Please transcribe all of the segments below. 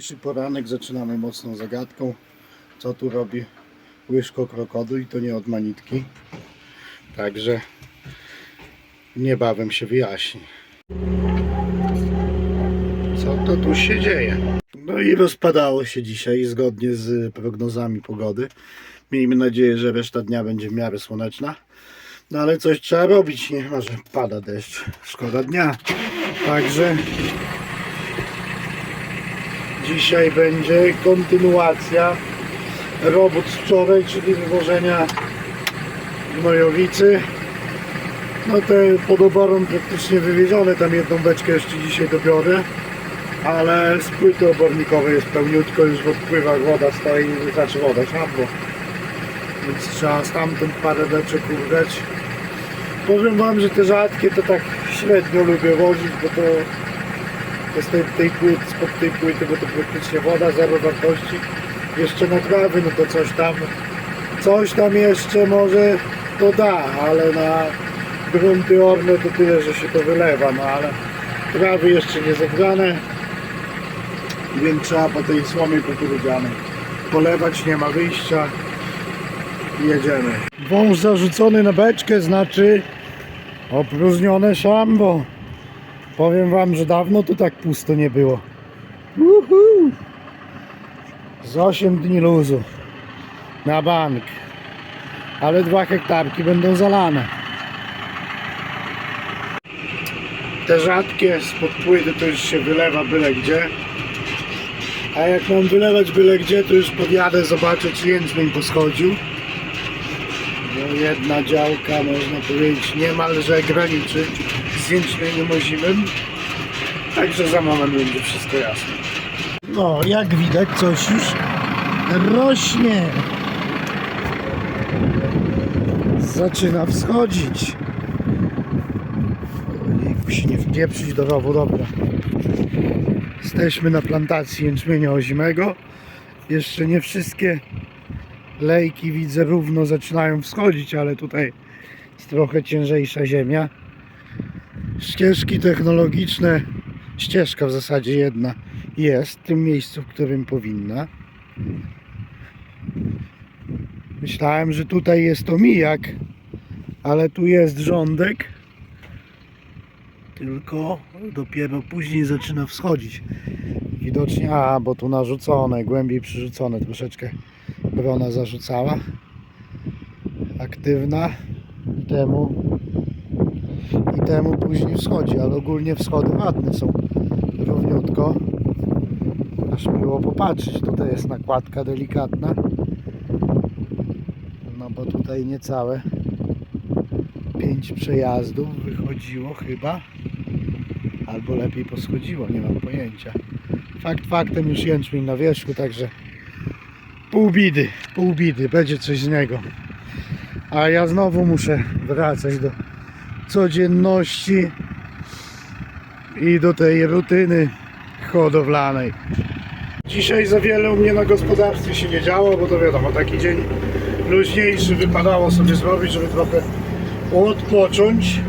Dzisiejszy poranek zaczynamy mocną zagadką. Co tu robi łyżko krokodu i to nie od manitki. Także niebawem się wyjaśni. Co to tu się dzieje? No i rozpadało się dzisiaj zgodnie z prognozami pogody. Miejmy nadzieję, że reszta dnia będzie w miarę słoneczna. No ale coś trzeba robić, nie ma, że pada deszcz. Szkoda dnia. Także Dzisiaj będzie kontynuacja robót z wczoraj, czyli wywożenia gnojowicy. No te podoborom praktycznie wywiezione, tam jedną beczkę jeszcze dzisiaj dobiorę, ale z płyty obornikowej jest pełniutko, już w odpływach woda stoi, znaczy woda, szambo. Więc trzeba stamtąd parę beczek ubrać. Powiem Wam, że te rzadkie to tak średnio lubię wozić, bo to z tej, tej płyty, spod tej płyty, bo to praktycznie woda, zero wartości. Jeszcze na trawy, no to coś tam, coś tam jeszcze może to da, ale na grunty orne to tyle, że się to wylewa, no ale trawy jeszcze nie zegrane, więc trzeba po tej słomie kukurydzianej polewać, nie ma wyjścia jedziemy. Wąż zarzucony na beczkę znaczy opróżnione szambo. Powiem wam, że dawno tu tak pusto nie było. Uhu. Z 8 dni luzu. Na bank. Ale dwa hektarki będą zalane. Te rzadkie spod płyty to już się wylewa byle gdzie. A jak mam wylewać byle gdzie, to już podjadę zobaczyć, czy jęczmień poschodził. Bo jedna działka, można powiedzieć, niemalże graniczy z jęczmieniem ozimym. Także za moment będzie wszystko jasne. No, jak widać, coś już rośnie. Zaczyna wschodzić. Jakby się nie wpieprzyć do rowu, dobra. Jesteśmy na plantacji jęczmienia ozimego. Jeszcze nie wszystkie lejki widzę równo zaczynają wschodzić, ale tutaj jest trochę ciężejsza ziemia. Ścieżki technologiczne, ścieżka w zasadzie jedna jest w tym miejscu, w którym powinna. Myślałem, że tutaj jest omijak, ale tu jest rządek. Tylko dopiero później zaczyna wschodzić. Widocznie, a bo tu narzucone, głębiej przyrzucone troszeczkę Brona zarzucała. Aktywna i temu i temu później wschodzi, ale ogólnie wschody ładne są równiutko. Aż miło popatrzeć. Tutaj jest nakładka delikatna. No bo tutaj niecałe pięć przejazdów wychodziło chyba. Albo lepiej poschodziło, nie mam pojęcia. Fakt faktem już jęczmień na wierzchu, także pół bidy, pół bidy, będzie coś z niego. A ja znowu muszę wracać do codzienności i do tej rutyny hodowlanej. Dzisiaj za wiele u mnie na gospodarstwie się nie działo, bo to wiadomo, taki dzień luźniejszy wypadało sobie zrobić, żeby trochę odpocząć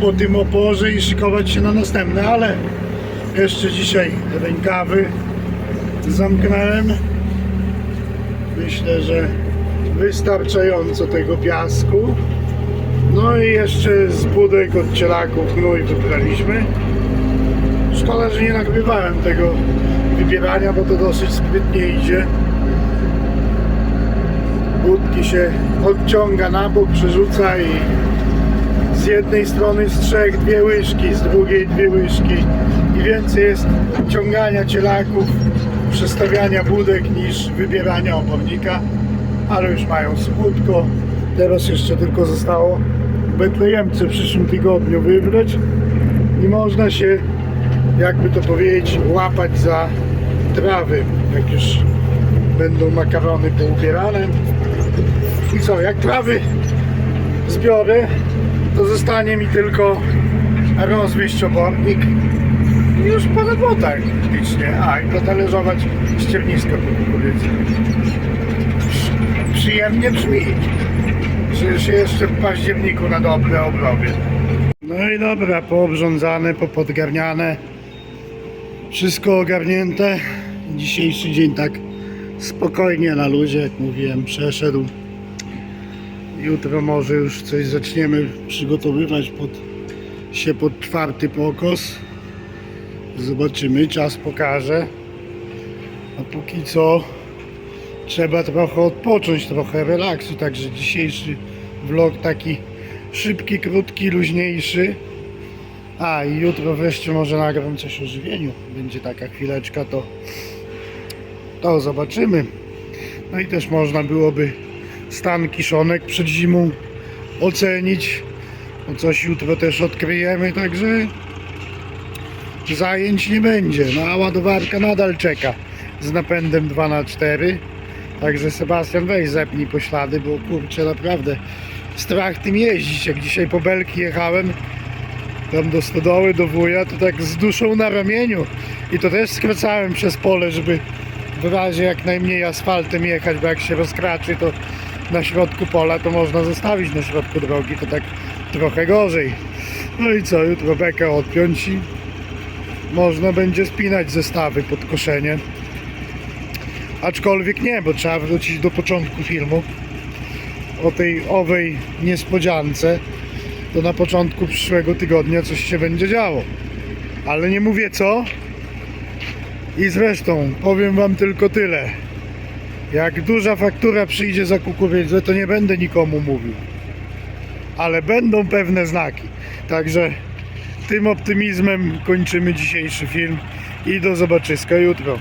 po tym oporze i szykować się na następne, ale jeszcze dzisiaj rękawy zamknąłem. Myślę, że wystarczająco tego piasku. No i jeszcze z budek od cielaków gnój wybraliśmy. Szkoda, że nie nagrywałem tego wybierania, bo to dosyć sprytnie idzie. Budki się odciąga na bok, przerzuca i z jednej strony z trzech dwie łyżki, z drugiej dwie łyżki i więcej jest ciągania cielaków, przestawiania budek niż wybierania opornika, ale już mają schudko. Teraz jeszcze tylko zostało Betlejemce w przyszłym tygodniu wybrać i można się, jakby to powiedzieć, łapać za trawy, jak już będą makarony poubierane. I co, jak trawy zbiorę, to zostanie mi tylko rozwieść obornik i już po robotach licznie. A, i potalerzować ściernisko kukurydzy. Przy- Przyjemnie brzmi. Się jeszcze w październiku na dobre obrobię. No i dobra, poobrządzane, popodgarniane. Wszystko ogarnięte. Dzisiejszy dzień tak spokojnie na luzie, jak mówiłem, przeszedł. Jutro może już coś zaczniemy przygotowywać pod, się pod czwarty pokos. Zobaczymy, czas pokaże. A póki co trzeba trochę odpocząć, trochę relaksu. Także dzisiejszy vlog taki szybki, krótki, luźniejszy. A i jutro wreszcie może nagram coś o żywieniu. Będzie taka chwileczka, to, to zobaczymy. No i też można byłoby stan kiszonek przed zimą ocenić. Bo coś jutro też odkryjemy, także zajęć nie będzie. No a ładowarka nadal czeka z napędem 2 na 4 Także Sebastian weź zepnij poślady, bo kurczę naprawdę strach tym jeździć. Jak dzisiaj po Belki jechałem, tam do stodoły, do wuja, to tak z duszą na ramieniu. I to też skracałem przez pole, żeby w razie jak najmniej asfaltem jechać, bo jak się rozkraczy, to na środku pola to można zostawić na środku drogi, to tak trochę gorzej. No i co, jutro bekę odpiąć i można będzie spinać zestawy pod koszenie. Aczkolwiek nie, bo trzeba wrócić do początku filmu. O tej owej niespodziance to na początku przyszłego tygodnia coś się będzie działo. Ale nie mówię co. I zresztą powiem wam tylko tyle. Jak duża faktura przyjdzie za kukurydzę, to nie będę nikomu mówił. Ale będą pewne znaki. Także tym optymizmem kończymy dzisiejszy film i do zobaczyska jutro.